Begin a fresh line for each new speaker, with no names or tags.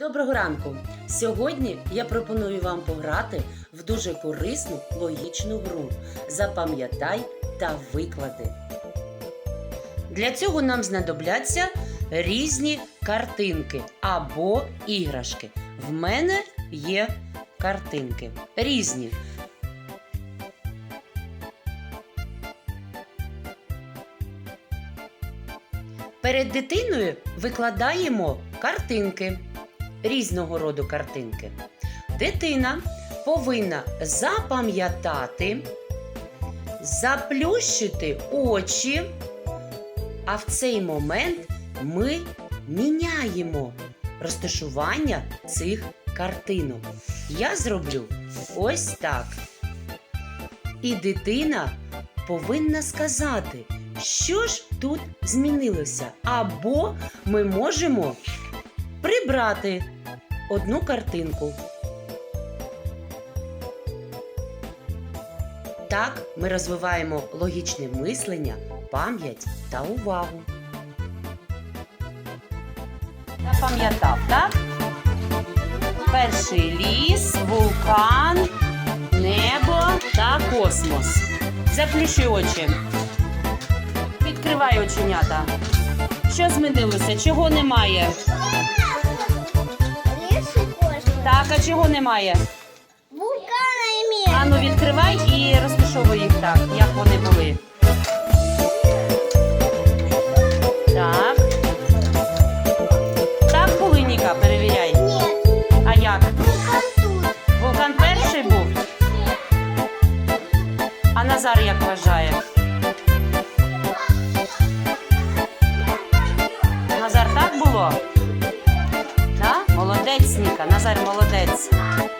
Доброго ранку! Сьогодні я пропоную вам пограти в дуже корисну логічну гру. Запам'ятай та виклади. Для цього нам знадобляться різні картинки або іграшки. В мене є картинки різні. Перед дитиною викладаємо картинки різного роду картинки. Дитина повинна запам'ятати, заплющити очі, а в цей момент ми міняємо розташування цих картинок. Я зроблю ось так. І дитина повинна сказати, що ж тут змінилося. Або ми можемо прибрати одну картинку. Так ми розвиваємо логічне мислення, пам'ять та увагу. Запам'ятав, так? Перший ліс, вулкан, небо та космос. Заплющуй очі. Відкривай оченята. Що змінилося? Чого немає? Так, а чого немає?
Вулкана.
Ану, відкривай і розташовуй їх так, як вони були. Так. Так були, Ніка, перевіряй.
Нет.
А як?
Вулкан тут.
Вулкан перший був, а Назар як вважає? Назар так було? Молодець, Ніка, Назар молодець.